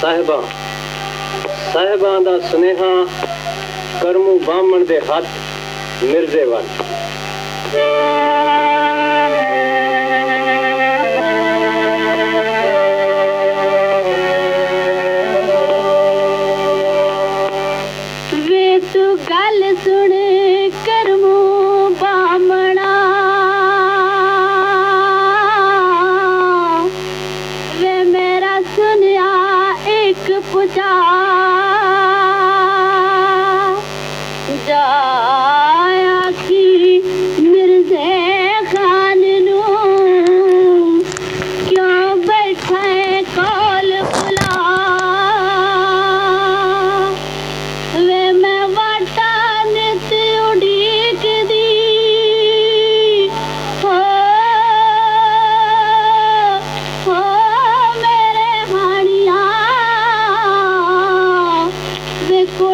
ਸਾਹਿਬਾਂ ਸਾਹਿਬਾਂ ਦਾ ਸੁਨੇਹਾ ਕਰਮੂ ਬਾਹਮਣ ਦੇ ਹੱਥ ਮਿਰਜ਼ੇ ਵੱਲ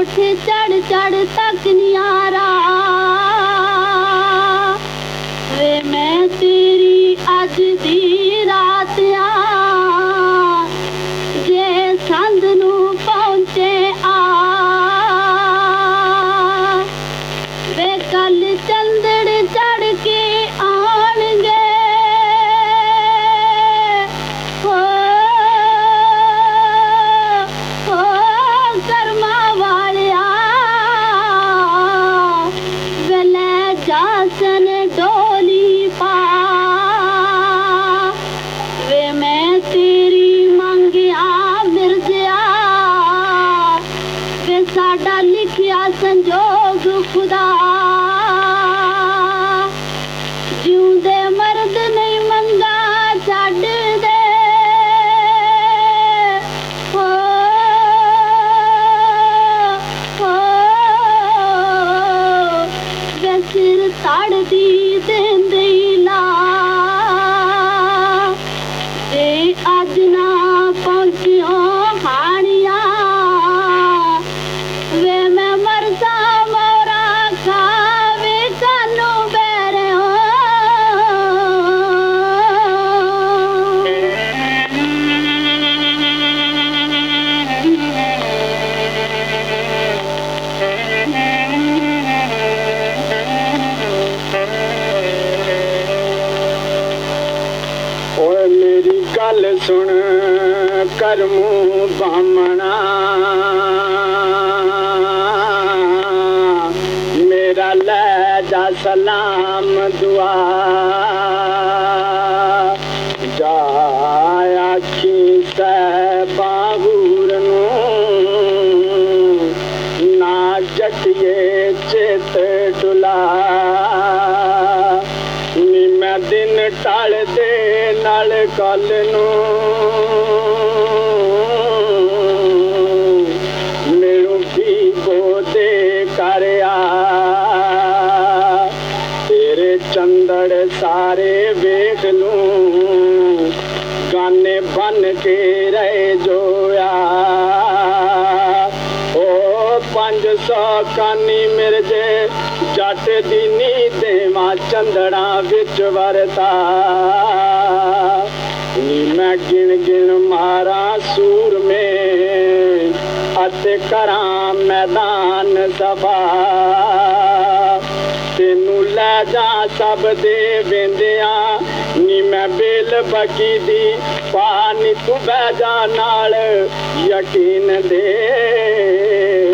ਵੇ ਕੋਠੇ ਚੜ ਚੜ ਤੱਕ ਨਿਆਰਾ ਵੇ तोली पा थी मगिया मर्ज़ साढा लिखिया संजो ਓਏ ਮੇਰੀ ਗੱਲ ਸੁਣ ਕਰਮੂ ਬਾਹਮਣਾ ਮੇਰਾ ਲੈ ਜਾ ਸਲਾਮ ਦੁਆ ਦਿਨ ਟਲ ਦੇ ਨਾਲ ਕੱਲ ਨੂੰ। ਮੈਨੂੰ ਵੀ ਬੋਦੇ ਕਰਿਆ ਤੇਰੇ ਚੰਦੜ ਸਾਰੇ ਵੇਖ ਲੂੰ। ਗਾਨੇ ਬਨ ਕੇ ਰਹਿ ਜੋਇਆ। ਓ 500 ਕਾਨੀ ਮੇਰੇ ਜੇ ਜੱਟ ਦੀ ਨੀ ਚੰਦੜਾ ਵਿੱਚ ਵਰਤਾ। ਨੀ ਮੈਂ ਗਿਣ ਗਿਣ ਮਾਰਾਂ ਸੂਰਮੇ ਅਤੇ ਕਰਾਂ ਮੈਦਾਨ ਸਭਾ। ਤੈਨੂੰ ਲੈ ਜਾ ਸਭ ਦੇ ਵੇਂਦਿਆਂ, ਨੀ ਮੈਂ ਬੇਲ ਬਕੀ ਦੀ ਪਾਣੀ ਤੂੰ ਬਹਿ ਜਾ ਨਾਲ ਯਕੀਨ ਦੇ।